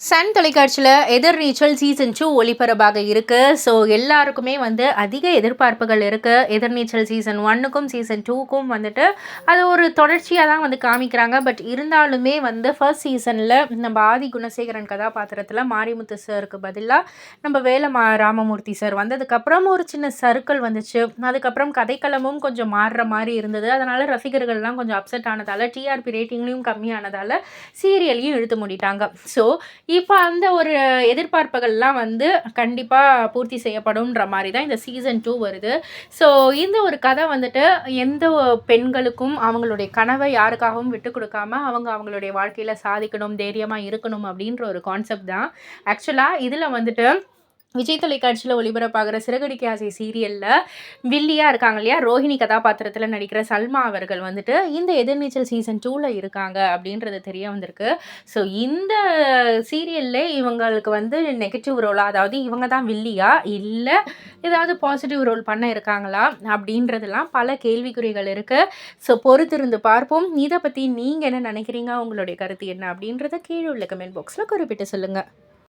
Sun தொலைக்காட்சியில் எதிர்நீச்சல் season two ஒளிபரப்பாக இருக்குது ஸோ எல்லாருக்குமே வந்து அதிக எதிர்பார்ப்புகள் இருக்குது எதிர்நீச்சல் சீசன் ஒன்னுக்கும் சீசன் டூக்கும் வந்துட்டு அது ஒரு தொடர்ச்சியாக தான் வந்து காமிக்கிறாங்க. பட் இருந்தாலுமே வந்து ஃபர்ஸ்ட் சீசனில் நம்ம ஆதி குணசேகரன் கதாபாத்திரத்தில் மாரிமுத்து சாருக்கு பதிலாக நம்ம வேலை மா ராமமூர்த்தி சார் வந்ததுக்கப்புறம் ஒரு சின்ன சர்க்கிள் வந்துச்சு. அதுக்கப்புறம் கதைக்களமும் கொஞ்சம் மாறுற மாதிரி இருந்தது. அதனால் ரசிகர்கள்லாம் கொஞ்சம் அப்செட் ஆனதால் டிஆர்பி ரேட்டிங்லேயும் கம்மியானதால் சீரியலையும் இழுத்து மூடிட்டாங்க. ஸோ இப்போ அந்த ஒரு எதிர்பார்ப்புகள்லாம் வந்து கண்டிப்பாக பூர்த்தி செய்யப்படும்ன்ற மாதிரி தான் இந்த சீசன் டூ வருது. ஸோ இந்த ஒரு கதை வந்துட்டு எந்த பெண்களுக்கும் அவங்களுடைய கனவை யாருக்காகவும் விட்டு கொடுக்காம அவங்க அவங்களுடைய வாழ்க்கையில் சாதிக்கணும் தைரியமாக இருக்கணும் அப்படின்ற ஒரு கான்செப்ட் தான். ஆக்சுவலாக இதில் வந்துட்டு விஜய் தொலைக்காட்சியில் ஒளிபரப்பாகிற சிறகடிக்க ஆசை சீரியலில் வில்லியாக இருக்காங்க இல்லையா? ரோஹிணி கதாபாத்திரத்தில் நடிக்கிற சல்மா அவர்கள் வந்துட்டு இந்த எதிர்நீச்சல் சீசன் டூவில் இருக்காங்க அப்படின்றது தெரிய வந்திருக்கு. ஸோ இந்த சீரியல்ல இவங்களுக்கு வந்து நெகட்டிவ் ரோலாக அதாவது இவங்க தான் வில்லியா இல்லை ஏதாவது பாசிட்டிவ் ரோல் பண்ண இருக்காங்களா அப்படின்றதெல்லாம் பல கேள்விக்குறிகள் இருக்குது ஸோ பொறுத்திருந்து பார்ப்போம். இதை பற்றி நீங்கள் என்ன நினைக்கிறீங்க? உங்களுடைய கருத்து என்ன அப்படின்றத கீழே உள்ள கமெண்ட் பாக்ஸில் குறிப்பிட்டு சொல்லுங்கள்